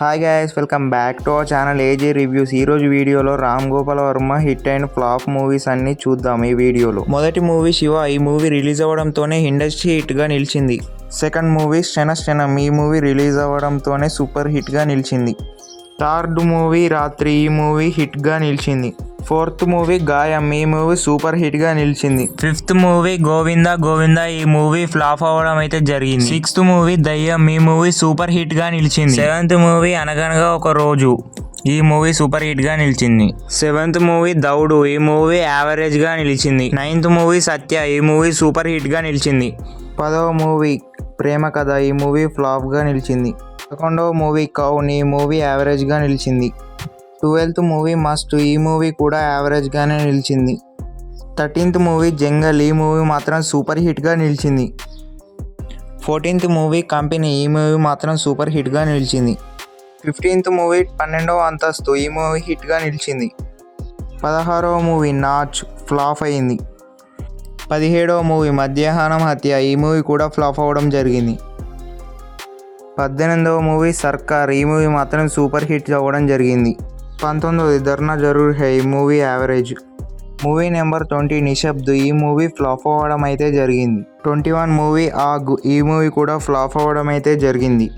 Hi guys welcome back to our channel AG reviews ఈ రోజు వీడియోలో Ram Gopal Varma hit and flop movies అన్ని చూద్దాం ఈ వీడియోలో. మొదటి మూవీ శివ ఈ మూవీ రిలీజ్ అవ్వడంతోనే ఇండస్ట్రీ హిట్గా నిలిచింది. సెకండ్ మూవీ క్షణ క్షణం ఈ మూవీ రిలీజ్ అవ్వడంతోనే సూపర్ హిట్గా నిలిచింది. థర్డ్ మూవీ రాత్రి ఈ మూవీ హిట్గా నిలిచింది. ఫోర్త్ మూవీ గాయం. ఈ మూవీ సూపర్ హిట్గా నిలిచింది. ఫిఫ్త్ మూవీ గోవింద గోవింద ఈ మూవీ ఫ్లాప్ అవ్వడం అయితే జరిగింది. సిక్స్త్ మూవీ దయ్యం ఈ మూవీ సూపర్ హిట్గా నిలిచింది. సెవెంత్ మూవీ అనగనగా ఒక రోజు ఈ మూవీ సూపర్ హిట్గా నిలిచింది. సెవెంత్ మూవీ దౌడు ఈ మూవీ యావరేజ్గా నిలిచింది. నైన్త్ మూవీ సత్య ఈ మూవీ సూపర్ హిట్గా నిలిచింది. పదవ మూవీ ప్రేమ కథ ఈ మూవీ ఫ్లాప్గా నిలిచింది. పదకొండవ మూవీ కౌన్ ఈ మూవీ యావరేజ్గా నిలిచింది. Twelfth movie Mast. ఈ మూవీ కూడా యావరేజ్గానే నిలిచింది. Thirteenth movie jungle. ఈ మూవీ మాత్రం సూపర్ హిట్గా నిలిచింది. Fourteenth movie company. ఈ మూవీ మాత్రం సూపర్ హిట్గా నిలిచింది. ఫిఫ్టీన్త్ మూవీ పన్నెండవ అంతస్తు. ఈ మూవీ హిట్గా నిలిచింది. పదహారవ మూవీ నాచ్ ఫ్లాప్ అయింది. పదిహేడవ మూవీ మధ్యాహ్నం హత్య. ఈ మూవీ కూడా ఫ్లాప్ అవ్వడం జరిగింది. పద్దెనిమిదవ మూవీ సర్కార్. ఈ మూవీ మాత్రం సూపర్ హిట్ అవ్వడం జరిగింది. పంతొమ్మిది ధర్నా జరూర్ హై ఈ movie average. Movie number twenty Nishabd. ఈ మూవీ ఫ్లాప్ అవ్వడం అయితే జరిగింది. ట్వంటీ వన్ మూవీ ఆగ్. ఈ మూవీ కూడా ఫ్లాప్ అవ్వడం అయితే జరిగింది.